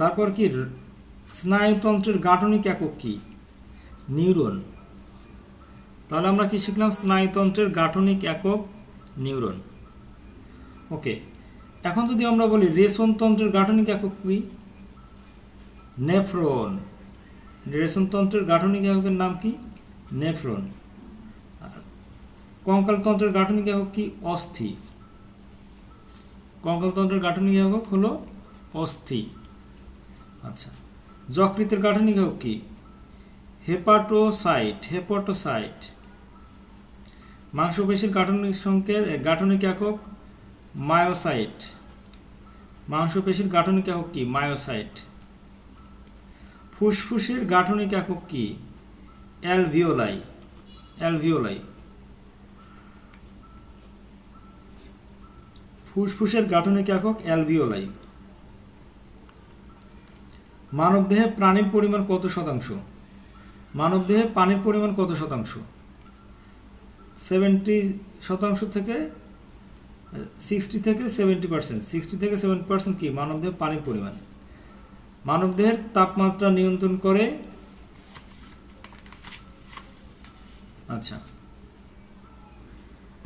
তারপর কি? স্নায়ুতন্ত্রের গাঠনিক একক কি? নিউরন। তাহলে আমরা কি শিখলাম? স্নায়ুতন্ত্রের গাঠনিক একক নিউরন। ওকে, এখন যদি আমরা বলি রেশনতন্ত্রের গাঠনিক একক কি? নেফ্রন। রেশনতন্ত্রের গাঠনিক এককের নাম কি? নেফ্রন। কঙ্কালতন্ত্রের গাঠনিক একক কি? অস্থি। কঙ্কালতন্ত্রের গাঠনিক একক হলো অস্থি। আচ্ছা। যকৃতের গাঠনিক একক কি? Hepatocyte hepatocyte. মাংসপেশির গাঠনিক সংকেত গাঠনিক একক মায়োসাইট। মাংসপেশির গাঠনিক একক কি? মায়োসাইট। ফুসফুসের গাঠনিক একক কি? অ্যালভিওলাই। অ্যালভিওলাই। ফুসফুসের গাঠনিক একক অ্যালভিওলাই। মানবদেহে প্রাণীর পরিমাণ কত শতাংশ? মানবদেহে পানির পরিমাণ কত শতাংশ? সেভেন্টি শতাংশ থেকে, সিক্সটি থেকে সেভেন্টি পার্সেন্ট। সিক্সটি থেকে সেভেন্টি পার্সেন্ট কি? মানবদেহে পানির পরিমাণ। মানবদেহের তাপমাত্রা নিয়ন্ত্রণ করে আচ্ছা